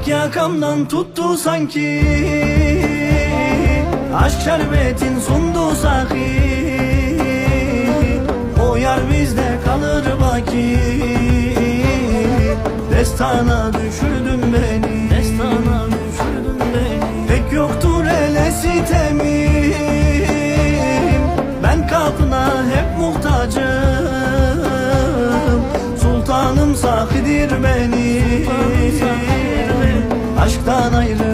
Hak yakamdan tuttu sanki. Aşk şerbetin sundu sahi. O yar bizde kalır baki. Destana düşürdün beni. Destana düşürdün beni. Pek yoktur ele sitemim Ben kapına hep muhtacım. Sultanım sahidir benim aşktan ayrı.